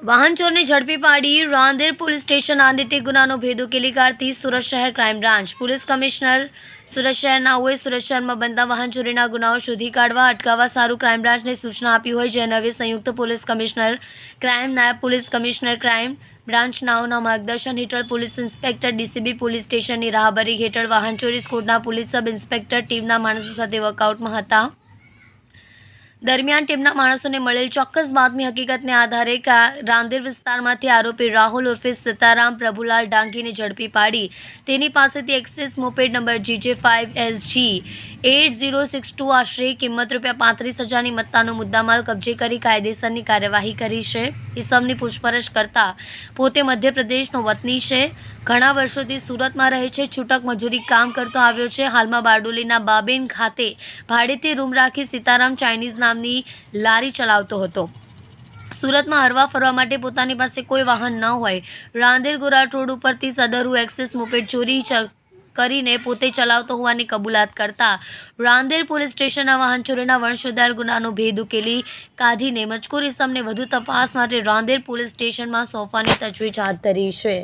વાહન ચોરને ઝડપી પાડી રાંદેર પોલીસ સ્ટેશન આંદેટી ગુનાનો ભેદ ઉકેલી કાઢતી સુરત શહેર crime branch. Police commissioner Surat શહેરનાઓએ Surat શહેરમાં બનતા વાહન ચોરીના ગુનાઓ શોધી કાઢવા અટકાવવા સારું ક્રાઇમ બ્રાન્ચને સૂચના આપી હોય જે નવે સંયુક્ત પોલીસ કમિશનર ક્રાઇમ નાયબ પોલીસ કમિશનર ક્રાઇમ બ્રાન્ચ નાઓના માર્ગદર્શન હેઠળ પોલીસ ઇન્સ્પેક્ટર ડીસીબી પોલીસ સ્ટેશનની રાહબરી હેઠળ વાહન ચોરી સ્કોડના પોલીસ સબ ઇન્સ્પેક્ટર ટીમના માણસો સાથે વર્કઆઉટમાં હતા. દરમિયાન ટીમના માણસોને મળેલ ચોક્કસ બાતમી હકીકતને આધારે રાંદેર વિસ્તારમાંથી આરોપી રાહુલ ઉર્ફે સીતારામ પ્રભુલાલ ડાંગીને ઝડપી પાડી. તેની પાસેથી Access moped number GJ five S G eight zero six two આશરે કિંમત રૂપિયા પાંત્રીસ હજારની મત્તાનો મુદ્દામાલ કબજે કરી કાયદેસરની કાર્યવાહી કરી છે. ઇસમની પૂછપરછ કરતા પોતે મધ્યપ્રદેશનો વતની છે. ઘણા વર્ષોથી સુરતમાં રહે છે. છૂટક મજૂરી કામ કરતો આવ્યો છે. હાલમાં બારડોલીના બાબેન ખાતે ભાડેથી રૂમ રાખી સીતારામ ચાઇનીઝ નામની લારી ચલાવતો હતો. સુરતમાં હરવા ફરવા માટે પોતાની પાસે કોઈ વાહન ન હોય. રાંદેર ગોરાટ રોડ ઉપરથી સદરુ એક્સેસ મોપેડ ચોરી કરીને પોતે ચલાવતો હોવાની કબૂલાત કરતા રાંદેર પોલીસ સ્ટેશનના વાહન ચોરીના વંશોધાર ગુનાનો ભેદ ઉકેલી કાઢીને મજકૂર ઇસમને વધુ તપાસ માટે રાંદેર પોલીસ સ્ટેશનમાં સોંપવાની તજવીજ હાથ ધરી છે.